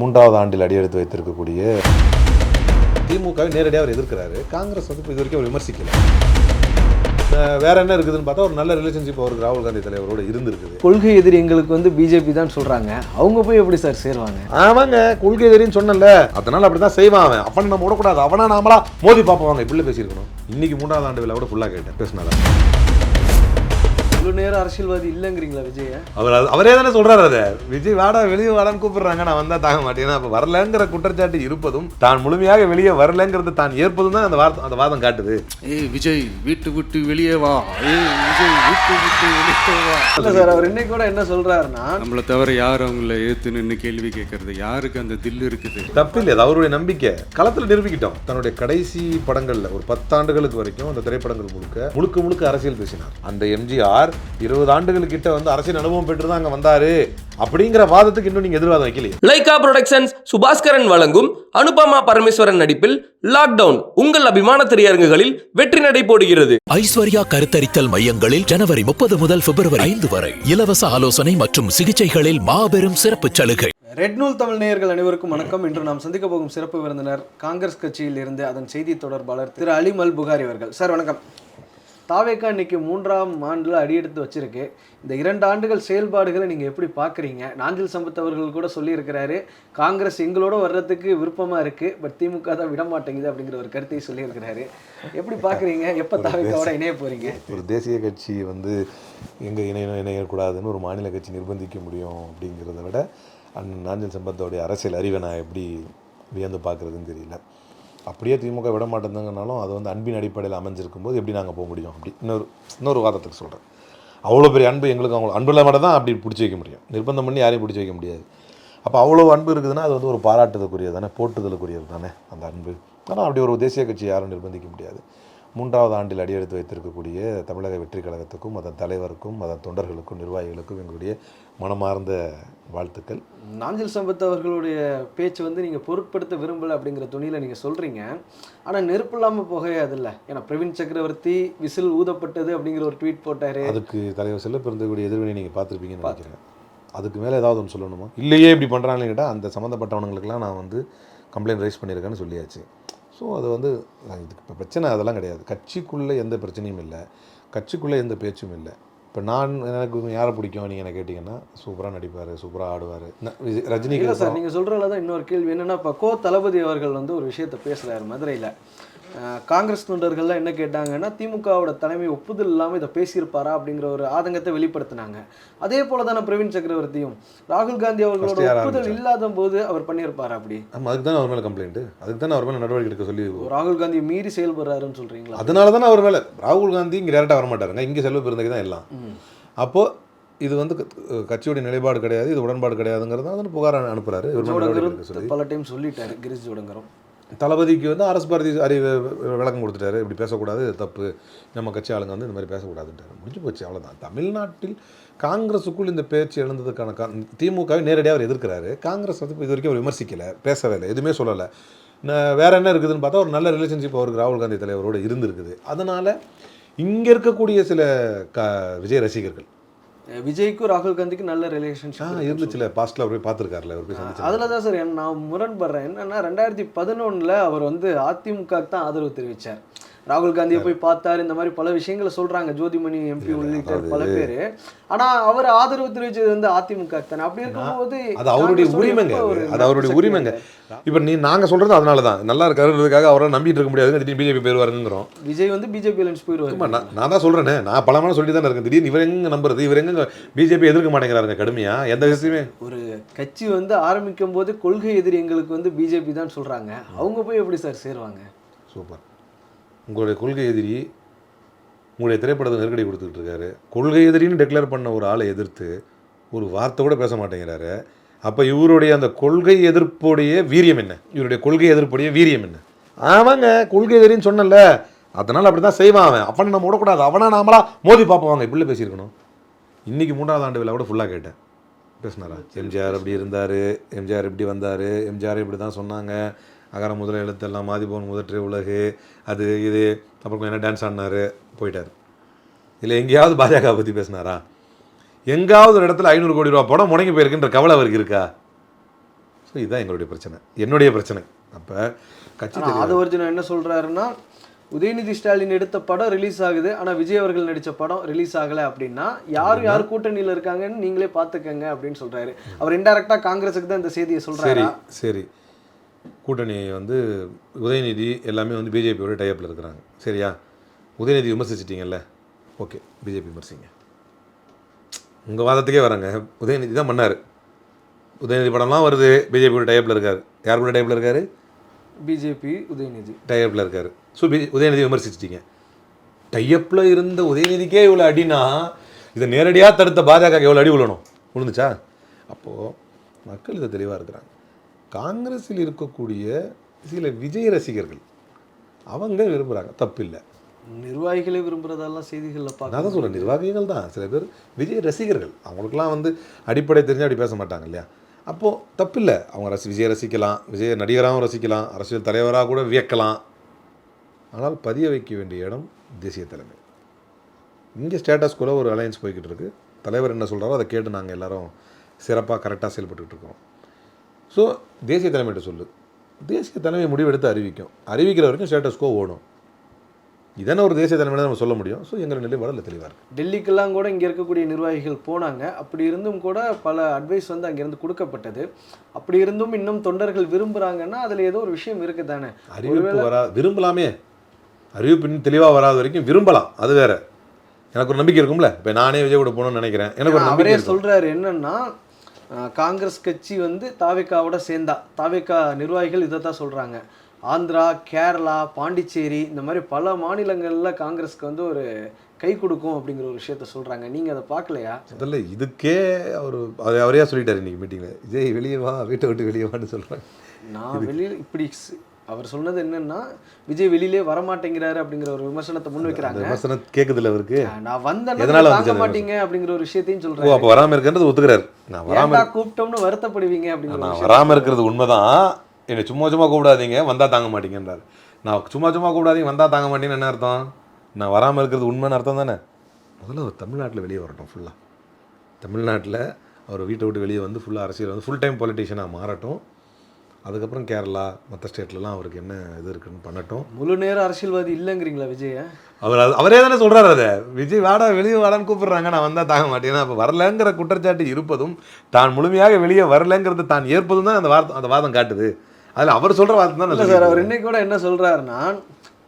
மூன்றாவது ஆண்டில் அடியெடுத்து வைத்திருக்கக்கூடிய திமுகவை நேரடியாக அவர் எதிர்க்கிறாரு. காங்கிரஸ் வந்து இது வரைக்கும் அவர் விமர்சிக்கல. வேற என்ன இருக்குதுன்னு பார்த்தா ஒரு நல்ல ரிலேஷன்ஷிப் அவருக்கு ராகுல் காந்தி தலைவரோட இருந்திருக்குது. கொள்கை எதிரி எங்களுக்கு வந்து பிஜேபி தான் சொல்றாங்க. அவங்க போய் எப்படி சார் சேருவாங்க? ஆமாங்க கொள்கை எதிரின்னு சொன்னல அதனால அப்படிதான் செய்வான் அவன். அப்பன் நம்ம விடக்கூடாது. அவனா நாமளா மோதி பார்ப்போம் இப்படி பேசியிருக்கணும். இன்னைக்கு மூன்றாவது ஆண்டு விழா கூட ஃபுல்லாக கேட்டேன். பேசினால இவ்வளவு நேரம் அரசியல்வாதி இல்லைங்கிறீங்களா விஜய? அவர் அவரே தானே சொல்றாரு அதை. விஜய் வாடா வெளியே வாடான்னு கூப்பிடுறாங்க. நான் வந்தா தாங்க மாட்டேன். அப்ப வரலங்கிற குற்றச்சாட்டு இருப்பதும் தான் முழுமையாக வெளியே வரலங்கிறது தான் ஏற்பதும் தான் அந்த வார்த்தை அந்த வாதம் காட்டுது. ஏய் விஜய் வீட்டு விட்டு வெளியே வா. ஏய் விஜய் வீட்டு விட்டு வெளியே வா. இல்ல சார் அவர் இன்னைக்கு கூட என்ன சொல்றாருன்னா நம்மளை தவிர யார் அவங்கள ஏத்து நின்று கேள்வி கேட்கறது. யாருக்கு அந்த தில்லு இருக்குது? தப்பு இல்லை அது அவருடைய நம்பிக்கை. களத்தில் நிரூபிக்கிட்டோம். தன்னுடைய கடைசி படங்கள்ல ஒரு பத்தாண்டுகளுக்கு வரைக்கும் அந்த திரைப்படங்கள் முழுக்க முழுக்க முழுக்க அரசியல் பேசினார். அந்த எம்ஜிஆர் இருபது ஆண்டுகள் கிட்ட வந்து அரசியல் அனுபவம் பெற்று தான் அங்க வந்தாரு. அப்படிங்கிற வாதத்துக்கு இன்னும் நீங்க எதிர்வாதம் வைக்கலையே. லைகா புரொடக்ஷன்ஸ் சுபாஸ்கரன் வழங்கும் அனுபமா பரமேஸ்வரன் நடிப்பில் லாக்டவுன் உங்கள் அபிமான திரையரங்குகளில் வெற்றி நடை போடுகிறது. ஐஸ்வர்யா கருத்தரித்தல் மையங்களில் ஜனவரி முப்பது முதல் பிப்ரவரி ஐந்து வரை இலவச ஆலோசனை மற்றும் சிகிச்சைகளில் மாபெரும் சிறப்பு சலுகை. ரெட் நூல் தமிழ் நேயர்கள் அனைவருக்கும் வணக்கம். இன்று நாம் சந்திக்க போகும் சிறப்பு விருந்தினர் காங்கிரஸ் கட்சியில் இருந்து அதன் செய்தி தொடர்பாளர் திரு அலிம் அல் புகாரி அவர்கள். சார் வணக்கம். தாவேக்கா இன்னைக்கு மூன்றாம் ஆண்டில் அடியெடுத்து வச்சிருக்கு. இந்த இரண்டு ஆண்டுகள் செயல்பாடுகளை நீங்கள் எப்படி பார்க்குறீங்க? நாஞ்சில் சம்பத் அவர்கள் கூட சொல்லியிருக்கிறாரு. காங்கிரஸ் எங்களோட வர்றதுக்கு விருப்பமாக இருக்குது பட் திமுக தான் விட மாட்டேங்குது அப்படிங்கிற ஒரு கருத்தை சொல்லியிருக்கிறாரு. எப்படி பார்க்குறீங்க? எப்போ தாவேக்காவோட இணைய போகிறீங்க ஒரு தேசிய கட்சி வந்து எங்க இணையணும் இணையக்கூடாதுன்னு ஒரு மாநில கட்சி நிர்பந்திக்க முடியும் அப்படிங்கிறத விட அண்ணன் நாஞ்சல் சம்பத்தோடைய அரசியல் அறிவை நான் எப்படி வியந்து பார்க்குறதுன்னு தெரியல. அப்படியே திமுக விட மாட்டேங்குதுங்கனாலும் அது வந்து அன்பின் அடிப்படையில் அமைஞ்சிருக்கும் போது எப்படி நாங்கள் போக முடியும்? அப்படி இன்னொரு இன்னொரு வாதத்துக்கு சொல்கிறேன் அவ்வளோ பெரிய அன்பு எங்களுக்கு அவங்க அன்பில் மட்டும் தான் அப்படி பிடிச்சி வைக்க முடியும். நிர்பந்தம் பண்ணி யாரையும் பிடிச்சி வைக்க முடியாது. அப்போ அவ்வளோ அன்பு இருக்குதுன்னா அது வந்து ஒரு பாராட்டுதலுக்குரியது தானே போட்டுதலுக்குரியது தானே அந்த அன்பு. ஆனால் அப்படி ஒரு தேசிய கட்சி யாரும் நிர்பந்திக்க முடியாது. மூன்றாவது ஆண்டில் அடியெடுத்து வைத்திருக்கக்கூடிய தமிழக வெற்றி கழகத்துக்கும் அதன் தலைவருக்கும் அதன் தொண்டர்களுக்கும் நிர்வாகிகளுக்கும் எங்களுடைய மனமார்ந்த வாழ்த்துக்கள். நாஞ்சில் சம்பத் அவர்களுடைய பேச்சு வந்து நீங்கள் பொருட்படுத்த விரும்பலை அப்படிங்கிற துணியில் நீங்கள் சொல்கிறீங்க ஆனால் நெருப்பு இல்லாமல் புகையாதுல்ல ஏன்னா பிரவீன் சக்கரவர்த்தி விசில் ஊதப்பட்டது அப்படிங்கிற ஒரு ட்வீட் போட்டார். அதுக்கு தலைவர் செல்ல பிறந்தக்கூடிய எதிர்வினை நீங்கள் பார்த்துருப்பீங்கன்னு நினைக்கிறேன். அதுக்கு மேலே ஏதாவது ஒன்று சொல்லணுமா? இல்லையே இப்படி பண்ணுறாங்களே கேட்டால் அந்த சம்மந்தப்பட்டவனுங்களுக்கெல்லாம் நான் வந்து கம்ப்ளைண்ட் ரைஸ் பண்ணியிருக்கேன்னு சொல்லியாச்சு. ஸோ அது வந்து நான் இதுக்கு இப்போ பிரச்சனை அதெல்லாம் கிடையாது. கட்சிக்குள்ளே எந்த பிரச்சனையும் இல்லை. கட்சிக்குள்ளே எந்த பேச்சும் இல்லை. இப்போ நான் எனக்கு யாரை பிடிக்கும்? நீங்கள் என்ன கேட்டிங்கன்னா சூப்பராக நடிப்பார் சூப்பராக ஆடுவார். இல்லை சார் நீங்கள் சொல்கிறதுல தான் இன்னொரு கேள்வி என்னென்னா இப்போ கோ தளபதி அவர்கள் வந்து ஒரு விஷயத்தை பேசுகிறாரு மதுரையில். காங்கிரஸ் தொண்டர்கள்லாம் என்ன கேட்டாங்கன்னா திமுகவோட தலைமை ஒப்புதல் இல்லாமல் இதை பேசியிருப்பாரா அப்படிங்கிற ஒரு ஆதங்கத்தை வெளிப்படுத்தினாங்க. அதே போல தானே பிரவீன் சக்கரவர்த்தியும். ராகுல் காந்தி அவர்களோட ஒப்புதல்? இல்லாத போது அவர் பண்ணியிருப்பாரா அப்படி? ஆமாம் அதுக்கு தானே அவர் மேலே கம்ப்ளைண்ட்டு அதுக்கு தானே அவர் மேலே நடவடிக்கை எடுக்க சொல்லி ராகுல் காந்தியை மீறி செயல்படுறாருன்னு சொல்றீங்களா? அதனால தானே அவர் மேலே ராகுல் காந்தி இங்கே டேரெக்டாக வர மாட்டாருங்க இங்கே செல்வ பிறந்தக்கு தான் எல்லாம். அப்போது இது வந்து கட்சியுடைய நிலைப்பாடு கிடையாது இது உடன்பாடு கிடையாதுங்கிறத வந்து புகார் அனுப்புறாரு. பல டைம் சொல்லிட்டாரு கிரிஷ் ஜோடங்கரும் தளபதிக்கு வந்து அரசு பாரதி அறிவு விளக்கம் கொடுத்துட்டாரு. இப்படி பேசக்கூடாது தப்பு. நம்ம கட்சி ஆளுங்க வந்து இந்த மாதிரி பேசக்கூடாதுன்றாரு முடிஞ்சு போச்சு அவ்வளோதான் தமிழ்நாட்டில் காங்கிரஸுக்குள் இந்த பேச்சு எழுந்ததுக்கான கா திமுகவை நேரடியாக அவர் எதிர்க்கிறாரு. காங்கிரஸ் வந்து இது வரைக்கும் அவர் விமர்சிக்கலை பேசவே இல்லை எதுவுமே சொல்லலை. ந- வேற என்ன இருக்குதுன்னு பார்த்தா ஒரு நல்ல ரிலேஷன்ஷிப் அவருக்கு ராகுல் காந்தி தலைவரோட இருந்திருக்குது. அதனால் இங்கே இருக்கக்கூடிய சில க விஜய் ரசிகர்கள் விஜய்க்கும் ராகுல் காந்திக்கும் நல்ல ரிலேஷன்ஷிப் இருந்துச்சுல. பாஸ்ட்டில் அவர் போய் பார்த்துருக்காருல அவர் அதில் தான் சார் நான் முரண்படுறேன். என்னன்னா ரெண்டாயிரத்தி பதினொன்றில் அவர் வந்து அதிமுகவுக்கு தான் ஆதரவு தெரிவித்தார் ராகுல் காந்தியை போய் பார்த்தாரு இந்த மாதிரி பல விஷயங்களை சொல்றாங்க. ஜோதிமணி எம்பி உள்ளிட்ட பல பேர். ஆனா அவர் ஆதரவு தெரிவிச்சது வந்து அதிமுக தானே. அப்படி இருக்கும்போது அது அவருடைய உரிமைங்க. அது. அவருடைய உரிமைங்க? இப்போ நீ நாங்கள் சொல்கிறது அதனால தான் நல்லா இருக்கிறதுக்காக அவரை நம்பிட்டு இருக்க முடியாதுங்க. திடீர்னு பிஜேபி பேர் வருங்கிறோம் விஜய் வந்து பிஜேபி அலைன்ஸ் போயிடுவாரு. ஆமா, நான் தான் சொல்கிறேனே நான் பல மணி சொல்லி தானே இருக்கேன். திடீர்னு இவர் எங்க நம்புறது? இவர் எங்க பிஜேபி எதிர்க்க மாட்டேங்கிறாருங்க கடுமையா? எந்த விஷயமே. ஒரு கட்சி வந்து ஆரம்பிக்கும் போது கொள்கை எதிரி எங்களுக்கு வந்து பிஜேபி தான் சொல்றாங்க. அவங்க போய் எப்படி சார் சேருவாங்க? சூப்பர். உங்களுடைய கொள்கை எதிரி உங்களுடைய திரைப்படத்தை நெருக்கடி கொடுத்துக்கிட்டு இருக்காரு. கொள்கை எதிரின்னு டெக்ளேர் பண்ண ஒரு ஆளை எதிர்த்து ஒரு வார்த்தை கூட பேச மாட்டேங்கிறாரு. அப்போ இவருடைய அந்த கொள்கை எதிர்ப்புடைய வீரியம் என்ன? இவருடைய கொள்கை எதிர்ப்புடைய வீரியம் என்ன? ஆமாங்க கொள்கை எதிரின்னு சொன்னல அதனால் அப்படி தான் செய்வான் அவன். அவனை நம்ம விடக்கூடாது. அவனா நாமளா மோதி பார்ப்போம். வாங்க இப்படி பேசியிருக்கணும். இன்றைக்கி மூன்றாவது ஆண்டு விழா கூட ஃபுல்லாக கேட்டேன். பேசினாரா? எம்ஜிஆர் அப்படி இருந்தார். எம்ஜிஆர் இப்படி வந்தார். எம்ஜிஆர் இப்படி தான் சொன்னாங்க. அகர முதல எழுத்தெல்லாம் மாதிபவன் முதற்றே உலகு. அது இது அப்புறம் என்ன டான்ஸ் ஆடினாரு? போயிட்டார். இல்லை எங்கேயாவது பாஜக பற்றி பேசினாரா? எங்காவது ஒரு இடத்துல ஐநூறு கோடி ரூபா படம் முடங்கி போயிருக்குன்ற கவலை அவருக்கு இருக்கா? ஸோ இதுதான் எங்களுடைய பிரச்சனை. என்னுடைய பிரச்சனை. அப்போ கட்சி ஆதவர்ஜுனா என்ன சொல்றாருன்னா உதயநிதி ஸ்டாலின் எடுத்த படம் ரிலீஸ் ஆகுது. ஆனா விஜய் அவர்கள் நடிச்ச படம் ரிலீஸ் ஆகல அப்படின்னா யார் யார் கூட்டணியில இருக்காங்கன்னு நீங்களே பாத்துக்கங்க அப்படின்னு சொல்றாரு. அவர் இன்டெரக்டா காங்கிரஸுக்கு தான் இந்த செய்தியை சரி சொல்றாரு சரி. கூட்டணி வந்து உதயநிதி எல்லாமே வந்து பிஜேபியோட டைப்பில் இருக்கிறாங்க. சரியா? உதயநிதி விமர்சிச்சிட்டிங்கல்ல? ஓகே பிஜேபி விமர்சிங்க. உங்கள் வாதத்துக்கே வராங்க. உதயநிதி தான் பண்ணார். உதயநிதி படம்லாம் வருது பிஜேபியோட டைப்பில் இருக்கார். யார் கூட டைப்பில் இருக்காரு? பிஜேபி உதயநிதி. டைப்பில் இருக்கார். ஸோ பி உதயநிதி விமர்சிச்சிட்டீங்க. டைப்பில் இருந்த உதயநிதிக்கே இவ்வளோ அடினா இதை நேரடியாக தடுத்த பாஜக எவ்வளோ அடி விழணும் விழுந்துச்சா அப்போது மக்கள் இதை தெளிவாக இருக்கிறாங்க. காங்கிரஸில் இருக்கக்கூடிய சில விஜய் ரசிகர்கள் அவங்க விரும்புகிறாங்க தப்பில்லை. நிர்வாகிகளே விரும்புறதெல்லாம் செய்திகள்ல நான் தான் சொல்கிறேன் நிர்வாகிகள் தான். சில பேர் விஜய் ரசிகர்கள். அவங்களுக்குலாம் வந்து அடிப்படை தெரிஞ்சு அப்படி பேச மாட்டாங்க இல்லையா? அப்போது தப்பில்லை. அவங்க ரசி விஜய் ரசிக்கலாம் விஜய் நடிகராகவும் ரசிக்கலாம் அரசியல் தலைவராக கூட வியக்கலாம். ஆனால் பதிய வைக்க வேண்டிய இடம் தேசிய தலைமை. இங்கே ஸ்டேட்டஸ் கூட ஒரு அலையன்ஸ் போய்கிட்டு இருக்கு. தலைவர் என்ன சொல்கிறாரோ அதை கேட்டு நாங்கள் எல்லாரும் சிறப்பாக கரெக்டாக செயல்பட்டுக்கிட்டு இருக்கோம் ஸோ தேசிய தலைமையிட்ட சொல்லு. தேசிய தலைமை முடிவெடுத்து அறிவிக்கும். அறிவிக்கிற வரைக்கும் ஸ்டேட்டஸ் கோ ஓடும். இதான ஒரு தேசிய தலைமையில நம்ம சொல்ல முடியும். ஸோ எங்கள் நிலைப்பாடு தெளிவாக இருக்கு. டெல்லிக்கெல்லாம் கூட இங்கே இருக்கக்கூடிய நிர்வாகிகள் போனாங்க. அப்படி இருந்தும் கூட பல அட்வைஸ் வந்து அங்கேருந்து கொடுக்கப்பட்டது. அப்படி இருந்தும் இன்னும் தொண்டர்கள் விரும்புகிறாங்கன்னா அதில் ஏதோ ஒரு விஷயம் இருக்குது தானே அறிவிப்பு வரா விரும்பலாமே. அறிவிப்பு இன்னும் தெளிவாக வராத வரைக்கும் விரும்பலாம். அது வேற. எனக்கு ஒரு நம்பிக்கை இருக்கும்ல. இப்போ நானே விஜய் கூட போகணும்னு நினைக்கிறேன். எனக்கு ஒரு நம்பிக்கை. சொல்றாரு என்னன்னா காங்கிரஸ் கட்சி வந்து தாவேக்காவோட சேர்ந்தா. தாவேக்கா நிர்வாகிகள் இதை தான் சொல்றாங்க. ஆந்திரா கேரளா பாண்டிச்சேரி இந்த மாதிரி பல மாநிலங்கள்ல காங்கிரஸ்க்கு வந்து ஒரு கை கொடுக்கும் அப்படிங்கிற ஒரு விஷயத்த சொல்றாங்க. நீங்க அதை பார்க்கலையா? முதல்ல இதுக்கே அவர் அவர் அவரே சொல்லிட்டாரு இன்னைக்கு மீட்டிங்கில் விஜய் வெளியே வா வீட்டை விட்டு வெளியே வான்னு சொல்கிறாங்க நான் வெளியில் இப்படி அவர் சொன்னது என்னன்னா விஜய் வெளியிலே வரமாட்டேங்கிறாரு அப்படிங்கிற ஒரு விமர்சனத்தை முன் வைக்கிறாங்க. விமர்சனம் கேட்குதுல அவருக்கு? நான் வந்தேன்னா எதனால தாங்க மாட்டீங்க அப்படிங்கிற ஒரு விஷயத்தையும் ஓ சொல்றாரு. அப்போ வராமல் இருக்கிறது ஒத்துக்கிறாரு. நான் ஏன்டா கூப்பிட்டோம்னு வருத்தப்படுவீங்க ஒரு நான் வராமல் இருக்கிறது உண்மைதான். என்னை சும்மா சும்மா கூப்பிடாதீங்க வந்தால் தாங்க மாட்டீங்கன்றார். நான் சும்மா சும்மா கூப்பிடாதீங்க வந்தால் தாங்க மாட்டீங்கன்னு என்ன அர்த்தம்? நான் வராமல் இருக்கிறது உண்மைன்னு அர்த்தம் தானே? முதல்ல அவர் தமிழ்நாட்டில் வெளியே வரட்டும் ஃபுல்லாக தமிழ்நாட்டில் அவர் வீட்டை விட்டு வெளியே வந்து ஃபுல்லாக அரசியல் வந்து ஃபுல் டைம் பொலிட்டிஷியனாக மாறட்டும். அதுக்கப்புறம் கேரளா மற்ற ஸ்டேட்லலாம் அவருக்கு என்ன இது இருக்குன்னு பண்ணட்டும். முழு நேர அரசியல்வாதி இல்லைங்கிறீங்களா விஜய? அவர் அவரே தானே சொல்கிறாரு அதை. விஜய் வாடா வெளியே வாடான்னு கூப்பிடுறாங்க நான் வந்தால் தாங்க மாட்டேன். அப்போ வரலங்கிற குற்றச்சாட்டு இருப்பதும் தான் முழுமையாக வெளியே வரலங்கிறது தான் ஏற்பதும் தான் அந்த வார்த்தை அந்த வாதம் காட்டுது. அதில் அவர் சொல்கிற வார்த்தை தான் சார் அவர் இன்னைக்கு கூட என்ன சொல்றாருன்னா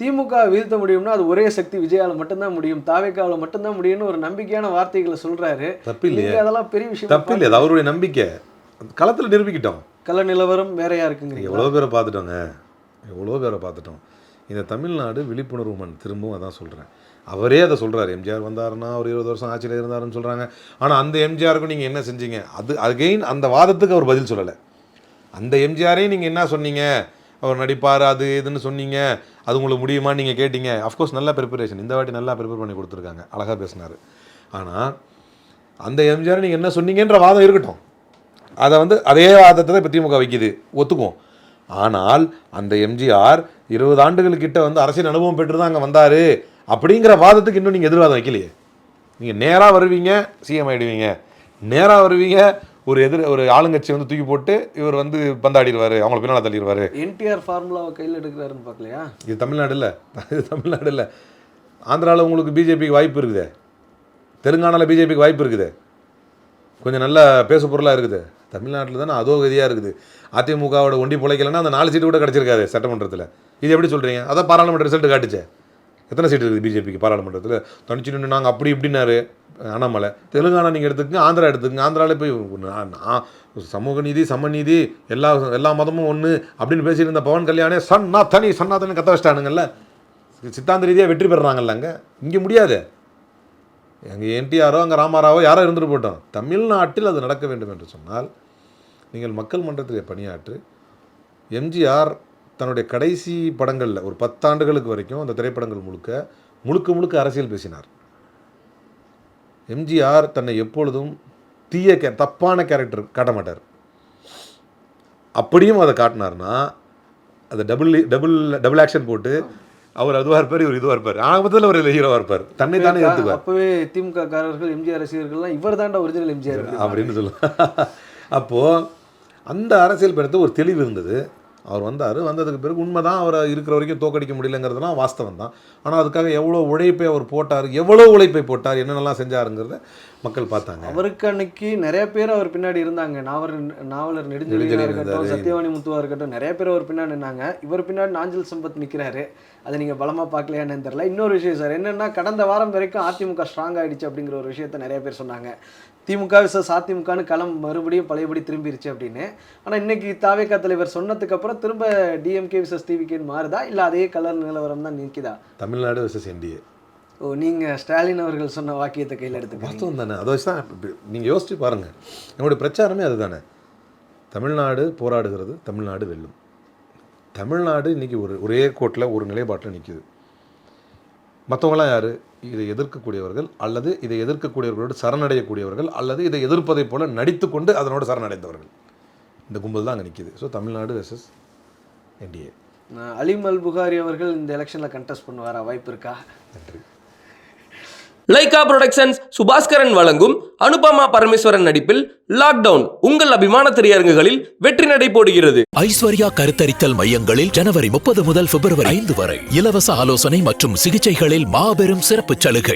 திமுக வீழ்த்த முடியும்னா அது ஒரே சக்தி விஜயால மட்டும்தான் முடியும். தாவேக்காவில் மட்டும்தான் முடியும்னு ஒரு நம்பிக்கையான வார்த்தைகளை சொல்றாரு. தப்பு இல்லையே அதெல்லாம் பெரிய விஷயம் தப்பு இல்லையே அது அவருடைய நம்பிக்கை. களத்தில் நிரூபிக்கிட்டோம். கள நிலவரம் வேறையா இருக்குங்க எவ்வளோ பேரை பார்த்துட்டோங்க. எவ்வளோ பேரை பார்த்துட்டோம். இந்த தமிழ்நாடு விழிப்புணர்வு மண் திரும்பவும் அதான் சொல்கிறேன் அவரே அதை சொல்கிறார் எம்ஜிஆர் வந்தாருன்னா ஒரு இருபது வருஷம் ஆட்சியில் இருந்தாருன்னு சொல்கிறாங்க ஆனால் அந்த எம்ஜிஆருக்கும் நீங்கள் என்ன செஞ்சீங்க? அது அகெயின் அந்த வாதத்துக்கு அவர் பதில் சொல்லலை. அந்த எம்ஜிஆரையும் நீங்கள் என்ன சொன்னீங்க? அவர் நடிப்பார் அது இதுன்னு சொன்னீங்க. அது உங்களுக்கு முடியுமான்னு நீங்கள் கேட்டீங்க. அஃப்கோர்ஸ் நல்லா ப்ரிப்பரேஷன் இந்த வாட்டி நல்லா ப்ரிப்பேர் பண்ணி கொடுத்துருக்காங்க. அழகாக பேசினார். ஆனால் அந்த எம்ஜிஆர் நீங்கள் என்ன சொன்னீங்கன்ற வாதம் இருக்கட்டும். அதை வந்து அதே வாதத்தை தான் இப்போ திமுக வைக்குது. ஒத்துக்குவோம். ஆனால் அந்த எம்ஜிஆர் இருபது ஆண்டுகளுக்கிட்ட வந்து அரசியல் அனுபவம் பெற்று தான் அங்கே வந்தார். அப்படிங்கிற வாதத்துக்கு இன்னும் நீங்கள் எதிர்வாதம் வைக்கலையே. நீங்கள் நேராக வருவீங்க சிஎம் ஆயிடுவீங்க. நேராக வருவீங்க ஒரு எதிர் ஒரு ஆளுங்கட்சி வந்து தூக்கி போட்டு இவர் வந்து பந்தாடிடுவார் அவங்கள பின்னால் தள்ளிடுவார். என்டிஆர் ஃபார்முலாவை கையில் எடுக்கிறாருன்னு பார்க்கலையா? இது தமிழ்நாடு இல்லை. இது தமிழ்நாடு இல்லை. ஆந்திராவில் உங்களுக்கு பிஜேபிக்கு வாய்ப்பு இருக்குது. தெலுங்கானாவில் பிஜேபிக்கு வாய்ப்பு இருக்குது. கொஞ்சம் நல்ல பேசு பொருளாக இருக்குது. தமிழ்நாட்டில் தானே அதோ கதியாக இருக்குது. அதிமுகவோட ஒண்டி பிழைக்கலன்னா அந்த நாலு சீட்டு கூட கிடச்சிருக்காது சட்டமன்றத்தில். இது எப்படி சொல்கிறீங்க அதான் பாராளுமன்ற ரிசல்ட் காட்டுச்சே. எத்தனை சீட் இருக்குது பிஜேபிக்கு பாராளுமன்றத்தில்? தனிச்சு நின்று நாங்கள் அப்படி இப்படின்னாரு அண்ணாமலை. தெலுங்கானா நீங்கள் எடுத்துக்கங்க ஆந்திரா எடுத்துக்கங்க ஆந்திராவில் போய் நான் சமூக நீதி சமநீதி எல்லா எல்லா மதமும் ஒன்று அப்படின்னு பேசிட்டு இருந்த பவன் கல்யாணே சன்னா தனி சன்னா தனி கத்த வச்சிட்டானுங்கல்ல. சித்தாந்த ரீதியாக வெற்றி பெறுறாங்கல்ல அங்கே. இங்கே முடியாது. அங்கே என்டிஆரோ அங்கே ராமாராவோ யாரோ இருந்துட்டு போட்டோம் தமிழ்நாட்டில் அது நடக்க வேண்டும் என்று சொன்னால் நீங்கள் மக்கள் மன்றத்தில் பணியாற்று எம்ஜிஆர் தன்னுடைய கடைசி படங்களில் ஒரு பத்தாண்டுகளுக்கு வரைக்கும் அந்த திரைப்படங்கள் முழுக்க முழுக்க முழுக்க அரசியல் பேசினார். எம்ஜிஆர் தன்னை எப்பொழுதும் தீய கே தப்பான கேரக்டர் காட்ட மாட்டார். அப்படியும் அதை காட்டினார்னா அதை டபுள் டபுள் டபுள் ஆக்ஷன் போட்டு அவர் அதுவாக இருப்பார் இவர் இதுவாக இருப்பார். ஆரம்பத்தில் ஒரு ஹீரோவாக இருப்பார். தன்னை தானே ஏற்றுக்குவார் அப்பவே திமுக காரர்கள் எம்ஜிஆர் ரசிகர்கள்லாம் இவர் தாண்டா ஒரிஜினல் எம்ஜிஆர். அப்படின்னு சொல்லுவாங்க அப்போது அந்த அரசியல் பெறத்து ஒரு தெளிவு இருந்தது. அவர் வந்தார். வந்ததுக்கு பிறகு உண்மைதான் அவரை இருக்கிற வரைக்கும் தோக்கடிக்க முடியலங்கிறதுலாம் வாஸ்தவம் தான். ஆனால் அதுக்காக எவ்வளோ உழைப்பை அவர் போட்டார் எவ்வளோ உழைப்பை போட்டார் என்னென்னலாம் செஞ்சாருங்கிறத மக்கள் பார்த்தாங்க. அவருக்கு அன்னைக்கு நிறைய பேர் அவர் பின்னாடி இருந்தாங்க. நாவலர் நாவலர் நெடுஞ்செழியனா நெடுஞ்செழியன் இருக்கட்டும். சத்யவாணி முத்துவா இருக்கட்டும் நிறைய பேர் அவர் பின்னாடி நின்னாங்க. இவர் பின்னாடி நாஞ்சல் சம்பத் நிக்கிறாரு. அதை நீங்க பலமா பார்க்கலையான்னு தெரியல. இன்னொரு விஷயம் சார் என்னன்னா கடந்த வாரம் வரைக்கும் அதிமுக ஸ்ட்ராங் ஆயிடுச்சு அப்படிங்கிற ஒரு விஷயத்த நிறைய பேர் சொன்னாங்க. திமுக விசஸ் அதிமுகன்னு களம் மறுபடியும் பழையபடி திரும்பிருச்சு அப்படின்னு. ஆனா இன்னைக்கு தாவேகா தலைவர் சொன்னதுக்கு அப்புறம் திரும்ப டிஎம்கே விசஸ் டிவிகேன்னு மாறுதா? இல்ல அதே கலர் நிலவரம் தான் நிற்குதா தமிழ்நாடு விசஸ் என்டிஏ ஓ நீங்க ஸ்டாலின் அவர்கள் சொன்ன வாக்கியத்தை கையில் எடுத்துக்கோங்க வாஸ்தவம் தானே? அதை வச்சு தான் நீங்கள் யோசிச்சு பாருங்கள் நம்மளுடைய பிரச்சாரமே அதுதானே தமிழ்நாடு போராடுகிறது தமிழ்நாடு வெல்லும். தமிழ்நாடு இன்னைக்கு ஒரு ஒரே கோட்டில் ஒரு நிலைப்பாட்டில் நிற்கிது மற்றவங்களாம் யார்? இதை எதிர்க்கக்கூடியவர்கள் அல்லது இதை எதிர்க்கக்கூடியவர்களோடு சரணடையக்கூடியவர்கள் அல்லது இதை எதிர்ப்பதைப் போல நடித்துக்கொண்டு அதனோடு சரணடைந்தவர்கள். இந்த கும்பல் தான் அங்கே நிற்கிது so Tamil Nadu versus NDA Aleem Al Bukhari அவர்கள் இந்த எலெக்ஷன்ல கண்டெஸ்ட் பண்ணுவாரா? வாய்ப்பு இருக்கா? நன்றி. லைகா புரொடக்ஷன்ஸ் சுபாஸ்கரன் வழங்கும் அனுபமா பரமேஸ்வரன் நடிப்பில் லாக்டவுன் உங்கள் அபிமான திரையரங்குகளில் வெற்றி நடை போடுகிறது. ஐஸ்வர்யா கருத்தரித்தல் மையங்களில் ஜனவரி முப்பது முதல் பிப்ரவரி ஐந்து வரை இலவச ஆலோசனை மற்றும் சிகிச்சைகளில் மாபெரும் சிறப்பு சலுகை.